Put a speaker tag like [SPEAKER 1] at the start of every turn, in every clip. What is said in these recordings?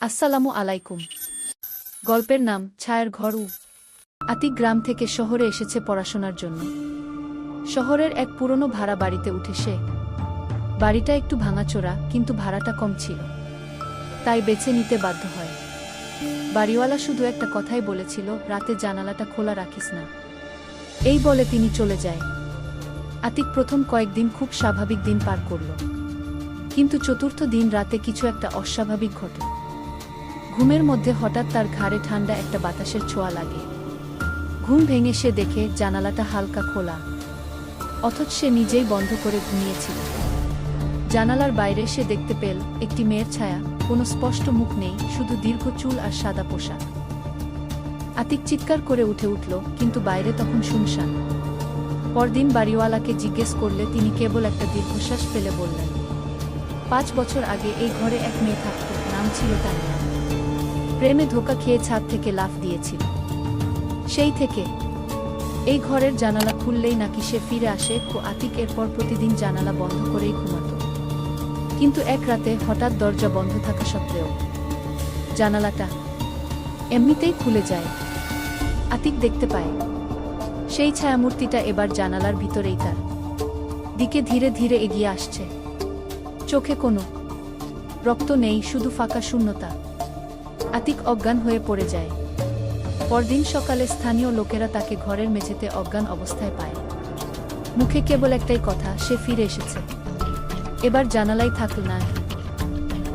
[SPEAKER 1] আসসালামু আলাইকুম। গল্পের নাম, ছায়ের ঘর উ। আতিক গ্রাম থেকে শহরে এসেছে পড়াশোনার জন্য। শহরের এক পুরনো ভাড়া বাড়িতে উঠে সে। বাড়িটা একটু ভাঙাচোরা, কিন্তু ভাড়াটা কম ছিল। তাই বেছে নিতে বাধ্য হয়। বাড়িওয়ালা শুধু একটা কথাই বলেছিল, রাতে জানালাটা খোলা রাখিস না। এই বলে তিনি চলে যায়। আতিক প্রথম কয়েকদিন খুব স্বাভাবিক দিন পার করল। কিন্তু চতুর্থ দিন রাতে কিছু একটা অস্বাভাবিক ঘটে। ঘুমের মধ্যে হঠাৎ তার ঘাড়ে ঠান্ডা একটা বাতাসের ছোঁয়া লাগে। ঘুম ভেঙে সে দেখে জানালাটা হালকা খোলা। অথচ সে নিজেই বন্ধ করে ঘুমিয়েছিল। জানালার বাইরে সে দেখতে পেল একটি মেয়ের ছায়া, কোনো স্পষ্ট মুখ নেই, শুধু দীর্ঘ চুল আর সাদা পোশাক। আতিক চিৎকার করে উঠে উঠল, কিন্তু বাইরে তখন শুনশান। পরদিন বাড়িওয়ালাকে জিজ্ঞেস করলে তিনি কেবল একটা দীর্ঘশ্বাস ফেলে বললেন, পাঁচ বছর আগে এই ঘরে এক মেয়ে থাকত, নাম ছিল তানিয়া। প্রেমে ধোকা খেয়ে ছাদ থেকে লাফ দিয়েছিল। সেই থেকে এই ঘরের জানালা খুললেই নাকি সে ফিরে আসে ও আতিক এরপর প্রতিদিন জানালা বন্ধ করেই ঘুমাত। কিন্তু এক রাতে হঠাৎ দরজা বন্ধ থাকা সত্ত্বেও জানালাটা এমনিতেই খুলে যায়। আতিক দেখতে পায়, সেই ছায়ামূর্তিটা এবার জানালার ভিতরেই তার। দিকে ধীরে ধীরে এগিয়ে আসছে। চোখে কোনো রক্ত নেই, শুধু ফাঁকা শূন্যতা। আতিক অজ্ঞান হয়ে পড়ে যায়। পরদিন সকালে স্থানীয় লোকেরা তাকে ঘরের মেঝেতে অজ্ঞান অবস্থায় পায়। মুখে কেবল একটাই কথা, সে ফিরে এসেছে। এবার জানালাই থাকল না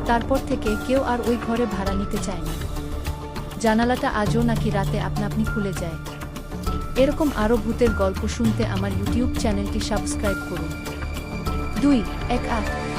[SPEAKER 1] তারপর থেকে কেউ আর ওই ঘরে ভাড়া নিতে চায় না। জানালাটা আজও নাকি রাতে আপনা আপনি খুলে যায়। এরকম আরও ভূতের গল্প শুনতে আমার ইউটিউব চ্যানেলটি সাবস্ক্রাইব করুন। দুই, এক আট।